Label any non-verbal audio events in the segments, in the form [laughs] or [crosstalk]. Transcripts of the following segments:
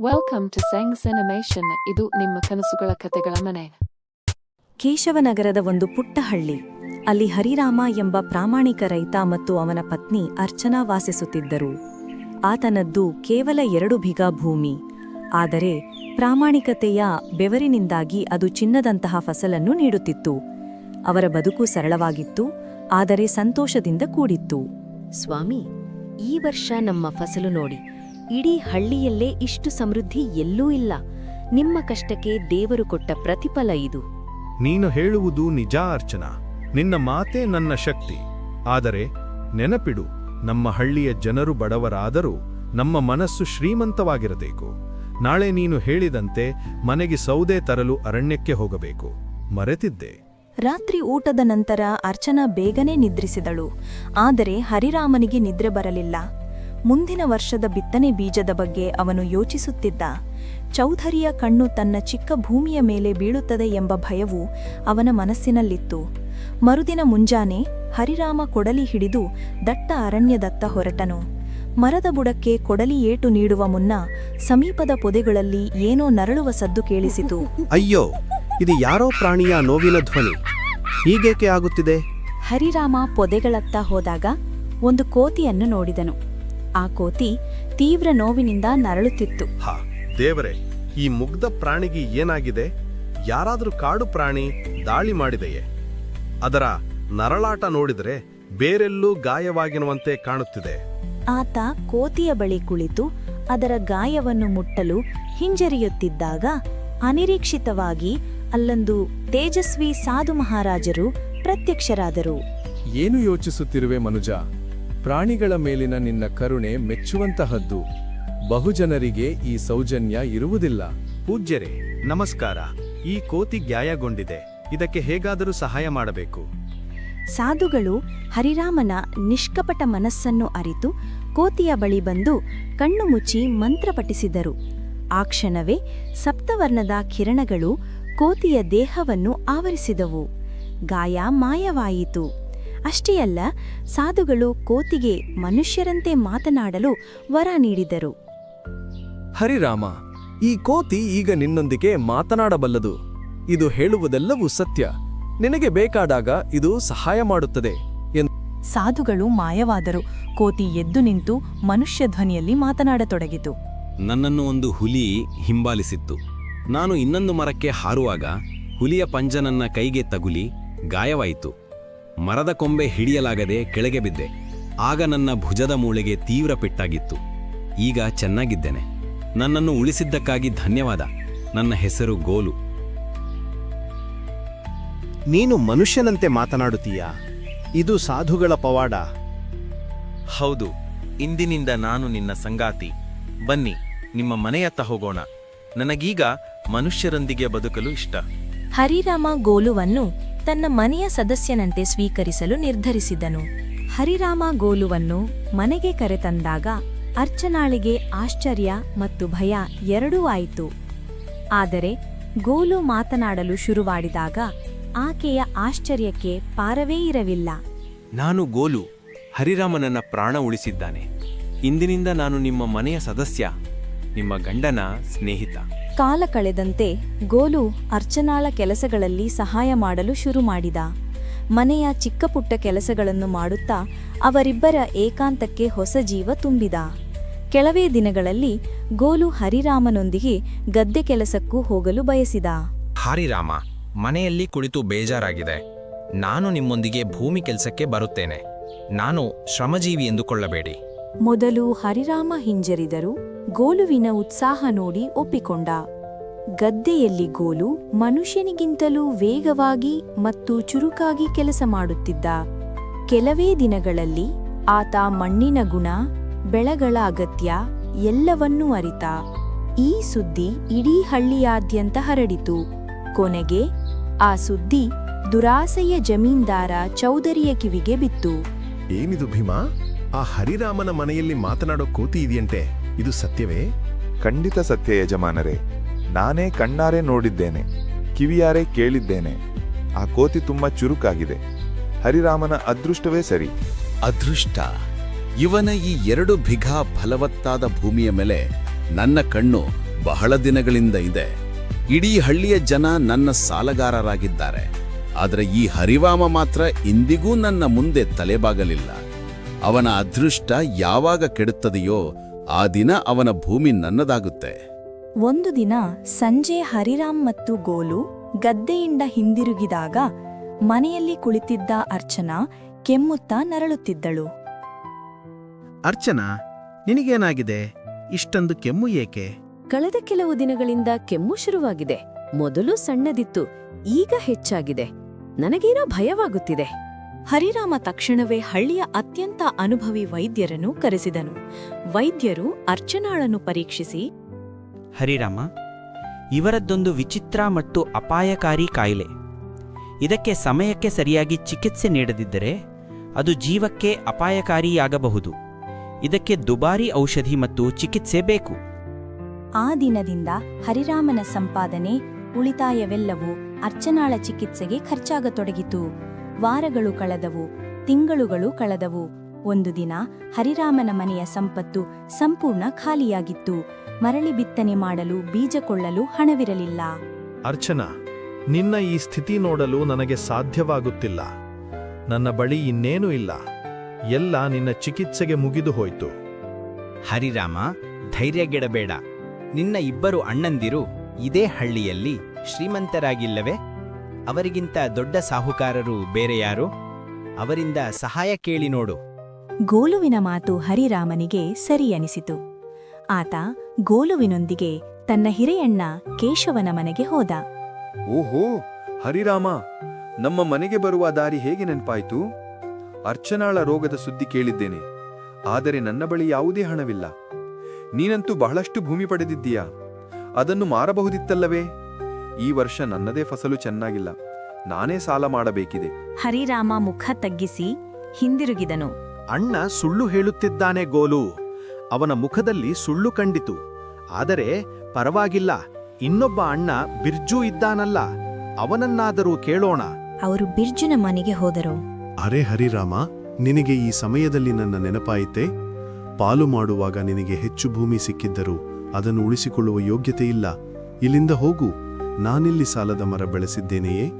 Welcome to ಸೆಂಗ್ಸ್ animation ಇದು ನಿಮ್ಮ ಕನಸುಗಳ ಕತೆಗಳ ಮನೆ. ಕೇಶವನಗರದ ಒಂದು ಪುಟ್ಟ ಹಳ್ಳಿ. ಅಲ್ಲಿ ಹರಿರಾಮ ಎಂಬ ಪ್ರಾಮಾಣಿಕ ರೈತ ಮತ್ತು ಅವನ ಪತ್ನಿ ಅರ್ಚನಾ ವಾಸಿಸುತ್ತಿದ್ದರು. ಆತನದ್ದು ಕೇವಲ ಎರಡು ಬಿಗಾ ಭೂಮಿ. ಆದರೆ ಪ್ರಾಮಾಣಿಕತೆಯ ಬೆವರಿನಿಂದಾಗಿ ಅದು ಚಿನ್ನದಂತಹ ಫಸಲನ್ನು ನೀಡುತ್ತಿತ್ತು. ಅವರ ಬದುಕು ಸರಳವಾಗಿತ್ತು ಆದರೆ ಸಂತೋಷದಿಂದ ಕೂಡಿತ್ತು. ಸ್ವಾಮಿ ಈ ವರ್ಷ ನಮ್ಮ ಫಸಲು ನೋಡಿ ಇಡೀ ಹಳ್ಳಿಯಲ್ಲೇ ಇಷ್ಟು ಸಮೃದ್ಧಿ ಎಲ್ಲೂ ಇಲ್ಲ. ನಿಮ್ಮ ಕಷ್ಟಕ್ಕೆ ದೇವರು ಕೊಟ್ಟ ಪ್ರತಿಫಲ ಇದು. ನೀನು ಹೇಳುವುದು ನಿಜ ಅರ್ಚನಾ. ನಿನ್ನ ಮಾತೇ ನನ್ನ ಶಕ್ತಿ. ಆದರೆ ನೆನಪಿಡು ನಮ್ಮ ಹಳ್ಳಿಯ ಜನರು ಬಡವರಾದರೂ ನಮ್ಮ ಮನಸ್ಸು ಶ್ರೀಮಂತವಾಗಿರಬೇಕು. ನಾಳೆ ನೀನು ಹೇಳಿದಂತೆ ಮನೆಗೆ ಸೌದೆ ತರಲು ಅರಣ್ಯಕ್ಕೆ ಹೋಗಬೇಕು. ಮರೆತಿದ್ದೆ. ರಾತ್ರಿ ಊಟದ ನಂತರ ಅರ್ಚನಾ ಬೇಗನೆ ನಿದ್ರಿಸಿದಳು. ಆದರೆ ಹರಿರಾಮನಿಗೆ ನಿದ್ರೆ ಬರಲಿಲ್ಲ. ಮುಂದಿನ ವರ್ಷದ ಬಿತ್ತನೆ ಬೀಜದ ಬಗ್ಗೆ ಅವನು ಯೋಚಿಸುತ್ತಿದ್ದ. ಚೌಧರಿಯ ಕಣ್ಣು ತನ್ನ ಚಿಕ್ಕ ಭೂಮಿಯ ಮೇಲೆ ಬೀಳುತ್ತದೆ ಎಂಬ ಭಯವು ಅವನ ಮನಸ್ಸಿನಲ್ಲಿತ್ತು. ಮರುದಿನ ಮುಂಜಾನೆ ಹರಿರಾಮ ಕೊಡಲಿ ಹಿಡಿದು ದಟ್ಟ ಅರಣ್ಯದತ್ತ ಹೊರಟನು. ಮರದ ಬುಡಕ್ಕೆ ಕೊಡಲಿ ಏಟು ನೀಡುವ ಮುನ್ನ ಸಮೀಪದ ಪೊದೆಗಳಲ್ಲಿ ಏನೋ ನರಳುವ ಸದ್ದು ಕೇಳಿಸಿತು. ಅಯ್ಯೋ ಇದು ಯಾರೋ ಪ್ರಾಣಿಯ ನೋವಿನ ಧ್ವನಿ. ಹೀಗೇಕೆ ಆಗುತ್ತಿದೆ? ಹರಿರಾಮ ಪೊದೆಗಳತ್ತ ಹೋದಾಗ ಒಂದು ಕೋತಿಯನ್ನು ನೋಡಿದನು. ಆ ಕೋತಿ ತೀವ್ರ ನೋವಿನಿಂದ ನರಳುತ್ತಿತ್ತು. ಹಾ ದೇವರೇ ಈ ಮುಗ್ಧ ಪ್ರಾಣಿಗೆ ಏನಾಗಿದೆ? ಯಾರಾದರೂ ಕಾಡು ಪ್ರಾಣಿ ದಾಳಿ ಮಾಡಿದೆಯೇ? ಅದರ ನರಳಾಟ ನೋಡಿದರೆ ಬೇರೆಲ್ಲೂ ಗಾಯವಾಗಿರುವಂತೆ ಕಾಣುತ್ತಿದೆ. ಆತ ಕೋತಿಯ ಬಳಿ ಕುಳಿತು ಅದರ ಗಾಯವನ್ನು ಮುಟ್ಟಲು ಹಿಂಜರಿಯುತ್ತಿದ್ದಾಗ ಅನಿರೀಕ್ಷಿತವಾಗಿ ಅಲ್ಲೊಂದು ತೇಜಸ್ವಿ ಸಾಧು ಮಹಾರಾಜರು ಪ್ರತ್ಯಕ್ಷರಾದರು. ಏನು ಯೋಚಿಸುತ್ತಿರುವೆ ಮನುಜ? ಪ್ರಾಣಿಗಳ ಮೇಲಿನ ನಿನ್ನ ಕರುಣೆ ಮೆಚ್ಚುವಂತಹದ್ದು. ಬಹುಜನರಿಗೆ ಈ ಸೌಜನ್ಯ ಇರುವುದಿಲ್ಲ. ಪೂಜ್ಯರೇ ನಮಸ್ಕಾರ. ಈ ಕೋತಿ ಗಾಯಗೊಂಡಿದೆ. ಇದಕ್ಕೆ ಹೇಗಾದರೂ ಸಹಾಯ ಮಾಡಬೇಕು? ಸಾಧುಗಳು ಹರಿರಾಮನ ನಿಷ್ಕಪಟ ಮನಸ್ಸನ್ನು ಅರಿತು ಕೋತಿಯ ಬಳಿ ಬಂದು ಕಣ್ಣು ಮುಚ್ಚಿ ಮಂತ್ರ ಪಠಿಸಿದರು. ಆ ಕ್ಷಣವೇ ಸಪ್ತವರ್ಣದ ಕಿರಣಗಳು ಕೋತಿಯ ದೇಹವನ್ನು ಆವರಿಸಿದವು. ಗಾಯ ಮಾಯವಾಯಿತು. ಅಷ್ಟೇ ಅಲ್ಲ ಸಾಧುಗಳು ಕೋತಿಗೆ ಮನುಷ್ಯರಂತೆ ಮಾತನಾಡಲು ವರ ನೀಡಿದರು. ಹರಿರಾಮ ಈ ಕೋತಿ ಈಗ ನಿನ್ನೊಂದಿಗೆ ಮಾತನಾಡಬಲ್ಲದು. ಇದು ಹೇಳುವುದೆಲ್ಲವೂ ಸತ್ಯ. ನಿನಗೆ ಬೇಕಾದಾಗ ಇದು ಸಹಾಯ ಮಾಡುತ್ತದೆ ಎಂದು ಸಾಧುಗಳು ಮಾಯವಾದರು. ಕೋತಿ ಎದ್ದು ನಿಂತು ಮನುಷ್ಯ ಧ್ವನಿಯಲ್ಲಿ ಮಾತನಾಡತೊಡಗಿತು. ನನ್ನನ್ನು ಒಂದು ಹುಲಿ ಹಿಂಬಾಲಿಸಿತ್ತು. ನಾನು ಇನ್ನೊಂದು ಮರಕ್ಕೆ ಹಾರುವಾಗ ಹುಲಿಯ ಪಂಜನನ್ನ ಕೈಗೆ ತಗುಲಿ ಗಾಯವಾಯಿತು. ಮರದ ಕೊಂಬೆ ಹಿಡಿಯಲಾಗದೆ ಕೆಳಗೆ ಬಿದ್ದೆ. ಆಗ ನನ್ನ ಭುಜದ ಮೂಳೆಗೆ ತೀವ್ರ ಪೆಟ್ಟಾಗಿತ್ತು. ಈಗ ಚೆನ್ನಾಗಿದ್ದೇನೆ. ನನ್ನನ್ನು ಉಳಿಸಿದ್ದಕ್ಕಾಗಿ ಧನ್ಯವಾದ. ನನ್ನ ಹೆಸರು ಗೋಲು. ನೀನು ಮನುಷ್ಯನಂತೆ ಮಾತನಾಡುತ್ತೀಯಾ? ಇದು ಸಾಧುಗಳ ಪವಾಡ. ಹೌದು ಇಂದಿನಿಂದ ನಾನು ನಿನ್ನ ಸಂಗಾತಿ. ಬನ್ನಿ ನಿಮ್ಮ ಮನೆಯತ್ತ ಹೋಗೋಣ. ನನಗೀಗ ಮನುಷ್ಯರೊಂದಿಗೆ ಬದುಕಲು ಇಷ್ಟ. ಹರಿರಾಮ ಗೋಲುವನ್ನು ತನ್ನ ಮನೆಯ ಸದಸ್ಯನಂತೆ ಸ್ವೀಕರಿಸಲು ನಿರ್ಧರಿಸಿದನು. ಹರಿರಾಮ ಗೋಲುವನ್ನು ಮನೆಗೆ ಕರೆತಂದಾಗ ಅರ್ಚನಾಳಿಗೆ ಆಶ್ಚರ್ಯ ಮತ್ತು ಭಯ ಎರಡೂ ಆಯಿತು. ಆದರೆ ಗೋಲು ಮಾತನಾಡಲು ಶುರುವಾಡಿದಾಗ ಆಕೆಯ ಆಶ್ಚರ್ಯಕ್ಕೆ ಪಾರವೇ ಇರಲಿಲ್ಲ. ನಾನು ಗೋಲು, ಹರಿರಾಮನನ್ನ ಪ್ರಾಣ ಉಳಿಸಿದ್ದಾನೆ. ಇಂದಿನಿಂದ ನಾನು ನಿಮ್ಮ ಮನೆಯ ಸದಸ್ಯ. ನಿಮ್ಮ ಗಂಡನ ಸ್ನೇಹಿತ. ಕಾಲ ಕಳೆದಂತೆ ಗೋಲು ಅರ್ಚನಾಳ ಕೆಲಸಗಳಲ್ಲಿ ಸಹಾಯ ಮಾಡಲು ಶುರು ಮಾಡಿದ. ಮನೆಯ ಚಿಕ್ಕಪುಟ್ಟ ಕೆಲಸಗಳನ್ನು ಮಾಡುತ್ತಾ ಅವರಿಬ್ಬರ ಏಕಾಂತಕ್ಕೆ ಹೊಸ ಜೀವ ತುಂಬಿದ. ಕೆಲವೇ ದಿನಗಳಲ್ಲಿ ಗೋಲು ಹರಿರಾಮನೊಂದಿಗೆ ಗದ್ದೆ ಕೆಲಸಕ್ಕೂ ಹೋಗಲು ಬಯಸಿದ. ಹಾರಿರಾಮ ಮನೆಯಲ್ಲಿ ಕುಳಿತು ಬೇಜಾರಾಗಿದೆ. ನಾನು ನಿಮ್ಮೊಂದಿಗೆ ಭೂಮಿ ಕೆಲಸಕ್ಕೆ ಬರುತ್ತೇನೆ. ನಾನು ಶ್ರಮಜೀವಿ ಎಂದುಕೊಳ್ಳಬೇಡಿ. ಮೊದಲು ಹರಿರಾಮ ಹಿಂಜರಿದರು, ಗೋಲುವಿನ ಉತ್ಸಾಹ ನೋಡಿ ಒಪ್ಪಿಕೊಂಡ. ಗದ್ದೆಯಲ್ಲಿ ಗೋಲು ಮನುಷ್ಯನಿಗಿಂತಲೂ ವೇಗವಾಗಿ ಮತ್ತು ಚುರುಕಾಗಿ ಕೆಲಸ ಮಾಡುತ್ತಿದ್ದ. ಕೆಲವೇ ದಿನಗಳಲ್ಲಿ ಆತ ಮಣ್ಣಿನ ಗುಣ, ಬೆಳೆಗಳ ಅಗತ್ಯ ಎಲ್ಲವನ್ನೂ ಅರಿತ. ಈ ಸುದ್ದಿ ಇಡೀ ಹಳ್ಳಿಯಾದ್ಯಂತ ಹರಡಿತು. ಕೊನೆಗೆ ಆ ಸುದ್ದಿ ದುರಾಸೆಯ ಜಮೀನ್ದಾರ ಚೌಧರಿಯ ಕಿವಿಗೆ ಬಿತ್ತು. ಏನಿದು ಭೀಮಾ? ಆ ಹರಿರಾಮನ ಮನೆಯಲ್ಲಿ ಮಾತನಾಡೋ ಕೋತಿ ಇದೆಯಂತೆ? ಇದು ಸತ್ಯವೇ? ಖಂಡಿತ ಸತ್ಯ ಯಜಮಾನರೇ. ನಾನೇ ಕಣ್ಣಾರೆ ನೋಡಿದ್ದೇನೆ ಕಿವಿಯಾರೆ ಕೇಳಿದ್ದೇನೆ. ಆ ಕೋತಿ ತುಂಬಾ ಚುರುಕಾಗಿದೆ. ಹರಿರಾಮನ ಅದೃಷ್ಟವೇ ಸರಿ. ಅದೃಷ್ಟ? ಇವನ ಈ ಎರಡು ಬಿಘಾ ಫಲವತ್ತಾದ ಭೂಮಿಯ ಮೇಲೆ ನನ್ನ ಕಣ್ಣು ಬಹಳ ದಿನಗಳಿಂದ ಇದೆ. ಇಡೀ ಹಳ್ಳಿಯ ಜನ ನನ್ನ ಸಾಲಗಾರರಾಗಿದ್ದಾರೆ. ಆದರೆ ಈ ಹರಿವಾಮ ಮಾತ್ರ ಇಂದಿಗೂ ನನ್ನ ಮುಂದೆ ತಲೆಬಾಗಲಿಲ್ಲ. ಅವನ ಅದೃಷ್ಟ ಯಾವಾಗ ಕೆಡುತ್ತದೆಯೋ ಆ ದಿನ ಅವನ ಭೂಮಿ ನನ್ನದಾಗುತ್ತೆ. ಒಂದು ದಿನ ಸಂಜೆ ಹರಿರಾಮ್ ಮತ್ತು ಗೋಲು ಗದ್ದೆಯಿಂದ ಹಿಂದಿರುಗಿದಾಗ ಮನೆಯಲ್ಲಿ ಕುಳಿತಿದ್ದ ಅರ್ಚನಾ ಕೆಮ್ಮುತ್ತಾ ನರಳುತ್ತಿದ್ದಳು. ಅರ್ಚನಾ ನಿನಗೇನಾಗಿದೆ? ಇಷ್ಟೊಂದು ಕೆಮ್ಮು ಏಕೆ? ಕಳೆದ ಕೆಲವು ದಿನಗಳಿಂದ ಕೆಮ್ಮು ಶುರುವಾಗಿದೆ. ಮೊದಲು ಸಣ್ಣದಿತ್ತು ಈಗ ಹೆಚ್ಚಾಗಿದೆ. ನನಗೇನೋ ಭಯವಾಗುತ್ತಿದೆ. ಹರಿರಾಮ ತಕ್ಷಣವೇ ಹಳ್ಳಿಯ ಅತ್ಯಂತ ಅನುಭವಿ ವೈದ್ಯರನ್ನು ಕರೆಸಿದನು. ವೈದ್ಯರು ಅರ್ಚನಾಳನ್ನು ಪರೀಕ್ಷಿಸಿ ಹರಿರಾಮ ಇವರದ್ದೊಂದು ವಿಚಿತ್ರ ಮತ್ತು ಅಪಾಯಕಾರಿ ಕಾಯಿಲೆ. ಇದಕ್ಕೆ ಸಮಯಕ್ಕೆ ಸರಿಯಾಗಿ ಚಿಕಿತ್ಸೆ ನೀಡದಿದ್ದರೆ ಅದು ಜೀವಕ್ಕೆ ಅಪಾಯಕಾರಿಯಾಗಬಹುದು. ಇದಕ್ಕೆ ದುಬಾರಿ ಔಷಧಿ ಮತ್ತು ಚಿಕಿತ್ಸೆ ಬೇಕು. ಆ ದಿನದಿಂದ ಹರಿರಾಮನ ಸಂಪಾದನೆ ಉಳಿತಾಯವೆಲ್ಲವೂ ಅರ್ಚನಾಳ ಚಿಕಿತ್ಸೆಗೆ ಖರ್ಚಾಗತೊಡಗಿತು. ವಾರಗಳು ಕಳೆದವು ತಿಂಗಳುಗಳು ಕಳೆದವು. ಒಂದು ದಿನ ಹರಿರಾಮನ ಮನೆಯ ಸಂಪತ್ತು ಸಂಪೂರ್ಣ ಖಾಲಿಯಾಗಿತ್ತು. ಮರಳಿ ಬಿತ್ತನೆ ಮಾಡಲು ಬೀಜ ಕೊಳ್ಳಲು ಹಣವಿರಲಿಲ್ಲ. ಅರ್ಚನಾ ನಿನ್ನ ಈ ಸ್ಥಿತಿ ನೋಡಲು ನನಗೆ ಸಾಧ್ಯವಾಗುತ್ತಿಲ್ಲ. ನನ್ನ ಬಳಿ ಇನ್ನೇನೂ ಇಲ್ಲ. ಎಲ್ಲ ನಿನ್ನ ಚಿಕಿತ್ಸೆಗೆ ಮುಗಿದು ಹೋಯ್ತು. ಹರಿರಾಮ ಧೈರ್ಯಗೆಡಬೇಡ ನಿನ್ನ ಇಬ್ಬರು ಅಣ್ಣಂದಿರು ಇದೇ ಹಳ್ಳಿಯಲ್ಲಿ ಶ್ರೀಮಂತರಾಗಿಲ್ಲವೇ? ಅವರಿಗಿಂತ ದೊಡ್ಡ ಸಾಹುಕಾರರು ಬೇರೆ ಯಾರು? ಅವರಿಂದ ಸಹಾಯ ಕೇಳಿ ನೋಡು. ಗೋಲುವಿನ ಮಾತು ಹರಿರಾಮನಿಗೆ ಸರಿಯನಿಸಿತು ಆತ ಗೋಲುವಿನೊಂದಿಗೆ ತನ್ನ ಹಿರಿಯಣ್ಣ ಕೇಶವನ ಮನೆಗೆ ಹೋದ. ಓಹೋ ಹರಿರಾಮ ನಮ್ಮ ಮನೆಗೆ ಬರುವ ದಾರಿ ಹೇಗೆ ನೆನಪಾಯಿತು? ಅರ್ಚನಾಳ ರೋಗದ ಸುದ್ದಿ ಕೇಳಿದ್ದೇನೆ. ಆದರೆ ನನ್ನ ಬಳಿ ಯಾವುದೇ ಹಣವಿಲ್ಲ. ನೀನಂತೂ ಬಹಳಷ್ಟು ಭೂಮಿ ಪಡೆದಿದ್ದೀಯಾ? ಅದನ್ನು ಮಾರಬಹುದಿತ್ತಲ್ಲವೇ? ಈ ವರ್ಷ ನನ್ನದೇ ಫಸಲು ಚೆನ್ನಾಗಿಲ್ಲ. ನಾನೇ ಸಾಲ ಮಾಡಬೇಕಿದೆ. ಹರಿರಾಮ ಮುಖ ತಗ್ಗಿಸಿ ಹಿಂದಿರುಗಿದನು. ಅಣ್ಣ ಸುಳ್ಳು ಹೇಳುತ್ತಿದ್ದಾನೆ ಗೋಲು. ಅವನ ಮುಖದಲ್ಲಿ ಸುಳ್ಳು ಕಂಡಿತು. ಆದರೆ ಪರವಾಗಿಲ್ಲ. ಇನ್ನೊಬ್ಬ ಅಣ್ಣ ಬಿರ್ಜು ಇದ್ದಾನಲ್ಲ. ಅವನನ್ನಾದರೂ ಕೇಳೋಣ. ಅವರು ಬಿರ್ಜುನ ಮನೆಗೆ ಹೋದರು. ಅರೆ ಹರಿರಾಮ ನಿನಗೆ ಈ ಸಮಯದಲ್ಲಿ ನನ್ನ ನೆನಪಾಯಿತೆ? ಪಾಲು ಮಾಡುವಾಗ ನಿನಗೆ ಹೆಚ್ಚು ಭೂಮಿ ಸಿಕ್ಕಿದ್ದರೂ ಅದನ್ನು ಉಳಿಸಿಕೊಳ್ಳುವ ಯೋಗ್ಯತೆ ಇಲ್ಲ. ಇಲ್ಲಿಂದ ಹೋಗು. ನಾನಿಲ್ಲಿ ಸಾಲದ ಮರ ಬೆಳೆಸಿದ್ದೇನೆಯೇ?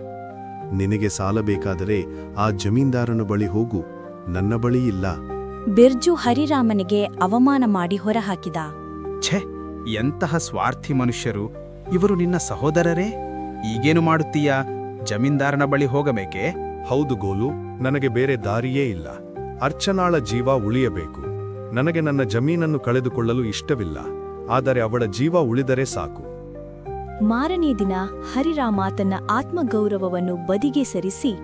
ನಿನಗೆ ಸಾಲ ಬೇಕಾದರೆ ಆ ಜಮೀನ್ದಾರನ ಬಳಿ ಹೋಗು ನನ್ನ ಬಳಿ ಇಲ್ಲ. ಬಿರ್ಜು ಹರಿರಾಮನಿಗೆ ಅವಮಾನ ಮಾಡಿ ಹೊರಹಾಕಿದ. ಛೆ ಎಂತಹ ಸ್ವಾರ್ಥಿ ಮನುಷ್ಯರು. ಇವರು ನಿನ್ನ ಸಹೋದರರೇ? ಈಗೇನು ಮಾಡುತ್ತೀಯಾ? ಜಮೀನ್ದಾರನ ಬಳಿ ಹೋಗಬೇಕೆ? ಹೌದು ಗೋಲು ನನಗೆ ಬೇರೆ ದಾರಿಯೇ ಇಲ್ಲ. ಅರ್ಚನಾಳ ಜೀವ ಉಳಿಯಬೇಕು. ನನಗೆ ನನ್ನ ಜಮೀನನ್ನು ಕಳೆದುಕೊಳ್ಳಲು ಇಷ್ಟವಿಲ್ಲ. ಆದರೆ ಅವಳ ಜೀವ ಉಳಿದರೆ ಸಾಕು. ಮಾರನೇ ದಿನ ಹರಿರಾಮ ತನ್ನ ಆತ್ಮಗೌರವವನ್ನು ಬದಿಗೆ ಸರಿಸಿ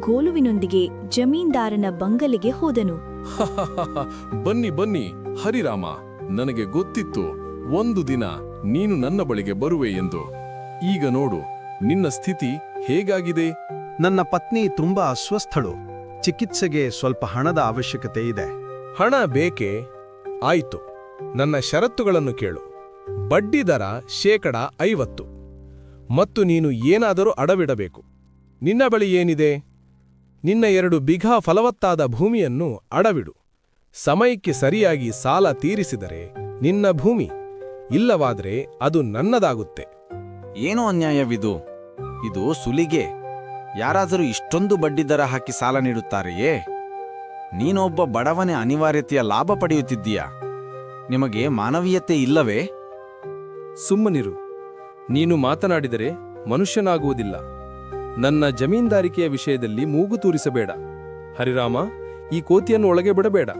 ಗೋಲುವಿನೊಂದಿಗೆ ಜಮೀನ್ದಾರನ ಬಂಗಲೆಗೆ ಹೋದನು. [laughs] ಬನ್ನಿ ಬನ್ನಿ ಹರಿರಾಮ ನನಗೆ ಗೊತ್ತಿತ್ತು ಒಂದು ದಿನ ನೀನು ನನ್ನ ಬಳಿಗೆ ಬರುವೆ ಎಂದು. ಈಗ ನೋಡು ನಿನ್ನ ಸ್ಥಿತಿ ಹೇಗಾಗಿದೆ? ನನ್ನ ಪತ್ನಿ ತುಂಬಾ ಅಸ್ವಸ್ಥಳು. ಚಿಕಿತ್ಸೆಗೆ ಸ್ವಲ್ಪ ಹಣದ ಅವಶ್ಯಕತೆ ಇದೆ. ಹಣ ಬೇಕೇ? ಆಯಿತು. ನನ್ನ ಷರತ್ತುಗಳನ್ನು ಕೇಳು. ಬಡ್ಡಿ ದರ ಶೇಕಡ ಐವತ್ತು. ಮತ್ತು ನೀನು ಏನಾದರೂ ಅಡವಿಡಬೇಕು. ನಿನ್ನ ಬಳಿ ಏನಿದೆ? ನಿನ್ನ ಎರಡು ಬಿಘಾ ಫಲವತ್ತಾದ ಭೂಮಿಯನ್ನು ಅಡವಿಡು. ಸಮಯಕ್ಕೆ ಸರಿಯಾಗಿ ಸಾಲ ತೀರಿಸಿದರೆ ನಿನ್ನ ಭೂಮಿ, ಇಲ್ಲವಾದರೆ ಅದು ನನ್ನದಾಗುತ್ತೆ. ಏನೋ ಅನ್ಯಾಯವಿದು. ಇದು ಸುಲಿಗೆ. ಯಾರಾದರೂ ಇಷ್ಟೊಂದು ಬಡ್ಡಿದರ ಹಾಕಿ ಸಾಲ ನೀಡುತ್ತಾರೆಯೇ? ನೀನೊಬ್ಬ ಬಡವನೇ ಅನಿವಾರ್ಯತೆಯ ಲಾಭ ಪಡೆಯುತ್ತಿದ್ದೀಯಾ? ನಿಮಗೆ ಮಾನವೀಯತೆ ಇಲ್ಲವೇ? ಸುಮ್ಮನಿರು. ನೀನು ಮಾತನಾಡಿದರೆ ಮನುಷ್ಯನಾಗುವುದಿಲ್ಲ. ನನ್ನ ಜಮೀನ್ದಾರಿಕೆಯ ವಿಷಯದಲ್ಲಿ ಮೂಗು ತೂರಿಸಬೇಡ. ಹರಿರಾಮ ಈ ಕೋತಿಯನ್ನು ಒಳಗೆ ಬಿಡಬೇಡ.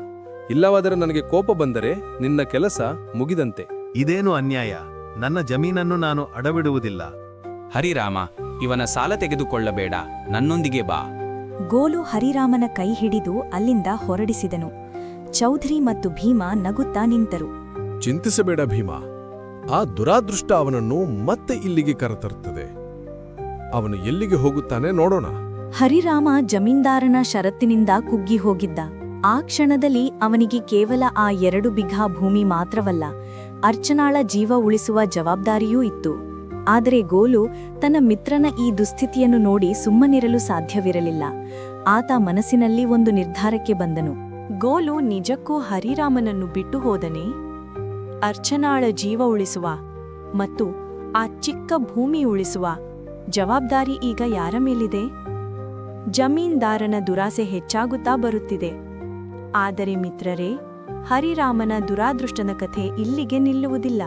ಇಲ್ಲವಾದರೆ ನನಗೆ ಕೋಪ ಬಂದರೆ ನಿನ್ನ ಕೆಲಸ ಮುಗಿದಂತೆ. ಇದೇನು ಅನ್ಯಾಯ? ನನ್ನ ಜಮೀನನ್ನು ನಾನು ಅಡವಿಡುವುದಿಲ್ಲ. ಹರಿರಾಮ ಇವನ ಸಾಲ ತೆಗೆದುಕೊಳ್ಳಬೇಡ. ನನ್ನೊಂದಿಗೆ ಬಾ. ಗೋಲು ಹರಿರಾಮನ ಕೈ ಹಿಡಿದು ಅಲ್ಲಿಂದ ಹೊರಡಿಸಿದನು. ಚೌಧರಿ ಮತ್ತು ಭೀಮ ನಗುತ್ತಾ ನಿಂತರು. ಚಿಂತಿಸಬೇಡ ಭೀಮ. ಆ ದುರಾದೃಷ್ಟ ಅವನನ್ನು ಮತ್ತೆ ಇಲ್ಲಿಗೆ ಕರೆತರುತ್ತದೆ. ಅವನು ಎಲ್ಲಿಗೆ ಹೋಗುತ್ತಾನೆ ನೋಡೋಣ. ಹರಿರಾಮ ಜಮೀನ್ದಾರನ ಷರತ್ತಿನಿಂದ ಕುಗ್ಗಿ ಹೋಗಿದ್ದ. ಆ ಕ್ಷಣದಲ್ಲಿ ಅವನಿಗೆ ಕೇವಲ ಆ ಎರಡು ಬಿಘಾ ಭೂಮಿ ಮಾತ್ರವಲ್ಲ, ಅರ್ಚನಾಳ ಜೀವ ಉಳಿಸುವ ಜವಾಬ್ದಾರಿಯೂ ಇತ್ತು. ಆದರೆ ಗೋಲು ತನ್ನ ಮಿತ್ರನ ಈ ದುಸ್ಥಿತಿಯನ್ನು ನೋಡಿ ಸುಮ್ಮನಿರಲು ಸಾಧ್ಯವಿರಲಿಲ್ಲ. ಆತ ಮನಸ್ಸಿನಲ್ಲಿ ಒಂದು ನಿರ್ಧಾರಕ್ಕೆ ಬಂದನು. ಗೋಲು, ನಿಜಕ್ಕೂ ಹರಿರಾಮನನ್ನು ಬಿಟ್ಟು ಹೋದನೆ? ಅರ್ಚನಾಳ ಜೀವ ಉಳಿಸುವ ಮತ್ತು ಆ ಚಿಕ್ಕ ಭೂಮಿ ಉಳಿಸುವ ಜವಾಬ್ದಾರಿ ಈಗ ಯಾರ ಮೇಲಿದೆ? ಜಮೀನ್ದಾರನ ದುರಾಸೆ ಹೆಚ್ಚಾಗುತ್ತಾ ಬರುತ್ತಿದೆ. ಆದರೆ ಮಿತ್ರರೇ, ಹರಿರಾಮನ ದುರಾದೃಷ್ಟನ ಕಥೆ ಇಲ್ಲಿಗೆ ನಿಲ್ಲುವುದಿಲ್ಲ.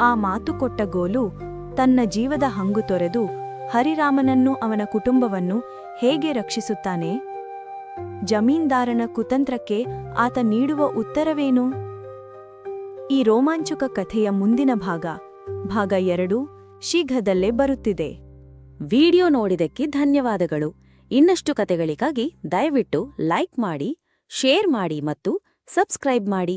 ಆ ಮಾತು ಕೊಟ್ಟ ಗೋಲು ತನ್ನ ಜೀವದ ಹಂಗು ತೊರೆದು ಹರಿರಾಮನನ್ನು ಅವನ ಕುಟುಂಬವನ್ನು ಹೇಗೆ ರಕ್ಷಿಸುತ್ತಾನೆ? ಜಮೀನ್ದಾರನ ಕುತಂತ್ರಕ್ಕೆ ಆತ ನೀಡುವ ಉತ್ತರವೇನು? ಈ ರೋಮಾಂಚಕ ಕಥೆಯ ಮುಂದಿನ ಭಾಗ ಭಾಗ ಎರಡು, ಶೀಘ್ರದಲ್ಲೇ ಬರುತ್ತಿದೆ. ವಿಡಿಯೋ ನೋಡಿದಕ್ಕೆ ಧನ್ಯವಾದಗಳು. ಇನ್ನಷ್ಟು ಕಥೆಗಳಿಗಾಗಿ ದಯವಿಟ್ಟು ಲೈಕ್ ಮಾಡಿ, ಶೇರ್ ಮಾಡಿ ಮತ್ತು ಸಬ್ಸ್ಕ್ರೈಬ್ ಮಾಡಿ.